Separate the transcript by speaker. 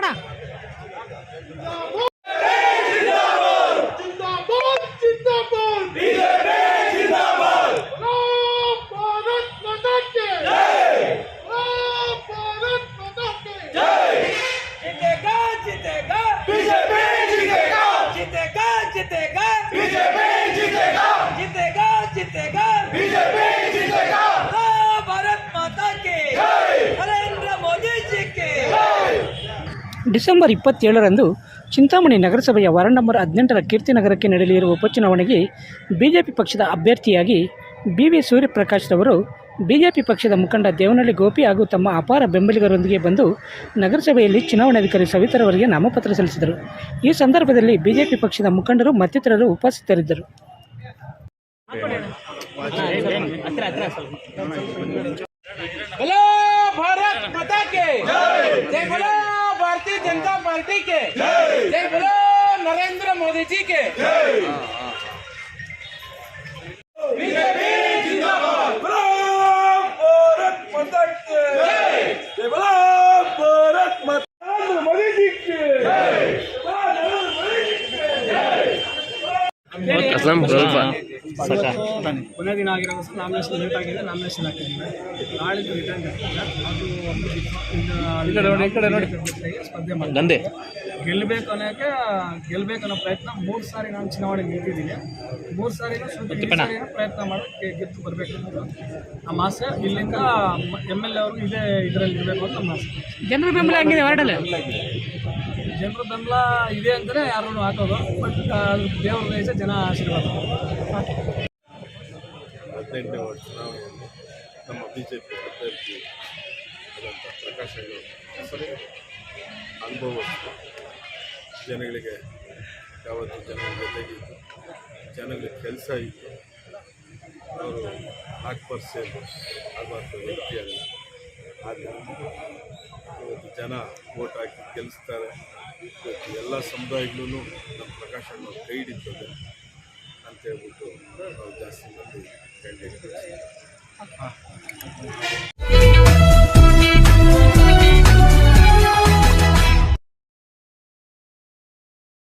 Speaker 1: வாடா
Speaker 2: ಡಿಸೆಂಬರ್ ಇಪ್ಪತ್ತೇಳರಂದು ಚಿಂತಾಮಣಿ ನಗರಸಭೆಯ ward number ಹದಿನೆಂಟರ ಕೀರ್ತಿನಗರಕ್ಕೆ ನಡೆಯಲಿರುವ ಉಪಚುನಾವಣೆಗೆ ಬಿಜೆಪಿ ಪಕ್ಷದ ಅಭ್ಯರ್ಥಿಯಾಗಿ ಬಿ ವಿ ಸೂರ್ಯಪ್ರಕಾಶ್ ಅವರು ಬಿಜೆಪಿ ಪಕ್ಷದ ಮುಖಂಡ ದೇವನಹಳ್ಳಿ ಗೋಪಿ ಹಾಗೂ ತಮ್ಮ ಅಪಾರ ಬೆಂಬಲಿಗರೊಂದಿಗೆ ಬಂದು ನಗರಸಭೆಯಲ್ಲಿ ಚುನಾವಣಾಧಿಕಾರಿ ಸವಿತರವರಿಗೆ ನಾಮಪತ್ರ ಸಲ್ಲಿಸಿದರು. ಈ ಸಂದರ್ಭದಲ್ಲಿ ಬಿಜೆಪಿ ಪಕ್ಷದ ಮುಖಂಡರು ಮತ್ತಿತರರು ಉಪಸ್ಥಿತರಿದ್ದರು.
Speaker 1: जनता पार्टी के। जय। बोलो नरेंद्र मोदी जी के
Speaker 3: बीजेपी जिंदाबाद। भारत माता के। जय। बोलो भारत माता नरेंद्र मोदी जी के। जय। नरेंद्र मोदी जी के जय
Speaker 4: ಕೊನೆ ದಿನ ಆಗಿರೋದು ನಾಮಿನೇಷನ್ ಲೇಟ್ ಆಗಿದೆ ನಾಮಿನೇಷನ್ ಹಾಕಿದ್ದೀವಿ ನಾಳಿದ್ದು ರಿಟರ್ನ್ ಅದು ಸ್ಪರ್ಧೆ ಮಾಡಿ ಗೆಲ್ಲಬೇಕು ಅನ್ನೋಕ್ಕೆ ಗೆಲ್ಲಬೇಕು ಅನ್ನೋ ಪ್ರಯತ್ನ ಮೂರು ಸಾರಿ ನಾನು ಚುನಾವಣೆ ನಿಂತಿದ್ದೀನಿ. ಮೂರು ಸಾರಿ ಪ್ರಯತ್ನ ಮಾಡೋಕ್ಕೆ ಗೆದ್ದು ಬರಬೇಕು ನಮ್ಮ ಆಸೆ. ಇಲ್ಲಿಂದ ಎಂ ಎಲ್ ಎ ಅವರು ಇದೇ ಇದರಲ್ಲಿ ಇರಬೇಕು ಅಂತ ನಮ್ಮ ಆಸೆ.
Speaker 2: ಜನರ ಬೆಂಬಲ ಹೆಂಗಿದೆ ವಾರ್ಡಲ್ಲಿ?
Speaker 4: ಜನರ ಬೆಂಬಲ ಇದೆ ಅಂತಲೇ ಯಾರೂ ಹಾಕೋದು ಬಟ್ ಅದು ದೇವ್ರ ದಯೆ ಜನ ಆಶೀರ್ವಾದ.
Speaker 5: ಹದಿನೆಂಟನೇ ವರ್ಷ ಚುನಾವಣೆಯಲ್ಲಿ ನಮ್ಮ ಬಿ ಜೆ ಪಿ ಅಭ್ಯರ್ಥಿ ಆದಂಥ ಪ್ರಕಾಶ್ ಹೆಸರು ಅನುಭವ ಜನಗಳಿಗೆ ಯಾವತ್ತು ಜನಗಳ ಜೊತೆಗೆ ಜನಗಳಿಗೆ ಕೆಲಸ ಇತ್ತು ಅವರು ನಾಲ್ಕು ಪರ್ಸೆಂಟ್ ಆಗುವಂಥ ವ್ಯಕ್ತಿಯಲ್ಲ ಆದ್ದರಿಂದ ಇವತ್ತು ಜನ ವೋಟ್ ಹಾಕಿ ಗೆಲ್ಲಿಸ್ತಾರೆ ಇವತ್ತು ಎಲ್ಲ ಸಮುದಾಯಗಳೂ ನಮ್ಮ ಪ್ರಕಾಶ್ ಅಣ್ಣ ಕೈ ಹಿಡಿತದೆ ಅಂತ ಹೇಳ್ಬಿಟ್ಟು ನಾವು ಜಾಸ್ತಿ ಮಂದಿ ಕ್ಯಾಂಡಿಡೇಟ್